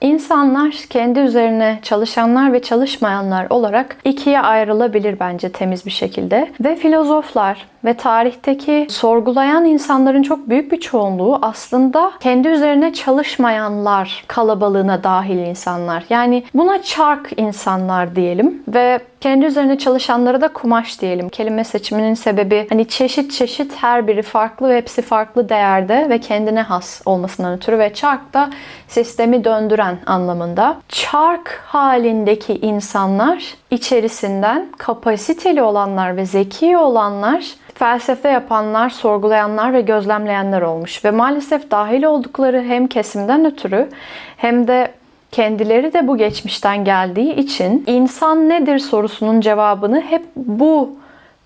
İnsanlar kendi üzerine çalışanlar ve çalışmayanlar olarak ikiye ayrılabilir bence temiz bir şekilde. Ve filozoflar ve tarihteki sorgulayan insanların çok büyük bir çoğunluğu aslında kendi üzerine çalışmayanlar kalabalığına dahil insanlar. Yani buna çark insanlar diyelim ve kendi üzerine çalışanlara da kumaş diyelim. Kelime seçiminin sebebi hani çeşit çeşit her biri farklı ve hepsi farklı değerde ve kendine has olmasından ötürü ve çark da sistemi döndüren anlamında. Çark halindeki insanlar içerisinden kapasiteli olanlar ve zeki olanlar felsefe yapanlar, sorgulayanlar ve gözlemleyenler olmuş. Ve maalesef dahil oldukları hem kesimden ötürü hem de kendileri de bu geçmişten geldiği için insan nedir sorusunun cevabını hep bu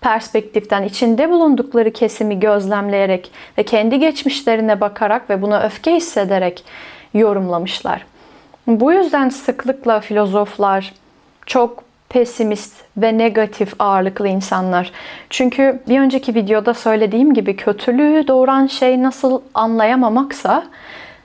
perspektiften içinde bulundukları kesimi gözlemleyerek ve kendi geçmişlerine bakarak ve buna öfke hissederek yorumlamışlar. Bu yüzden sıklıkla filozoflar çok pesimist ve negatif ağırlıklı insanlar. Çünkü bir önceki videoda söylediğim gibi kötülüğü doğuran şey nasıl anlayamamaksa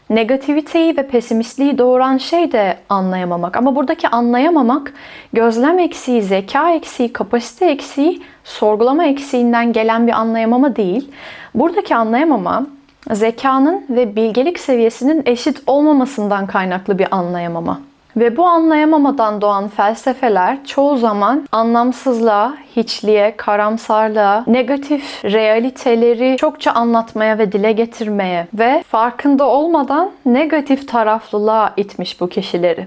negativiteyi ve pesimistliği doğuran şey de anlayamamak. Ama buradaki anlayamamak gözlem eksiği, zeka eksiği, kapasite eksiği, sorgulama eksiğinden gelen bir anlayamama değil. Buradaki anlayamama zekanın ve bilgelik seviyesinin eşit olmamasından kaynaklı bir anlayamama. Ve bu anlayamamadan doğan felsefeler çoğu zaman anlamsızlığa, hiçliğe, karamsarlığa, negatif realiteleri çokça anlatmaya ve dile getirmeye ve farkında olmadan negatif taraflılığa itmiş bu kişileri.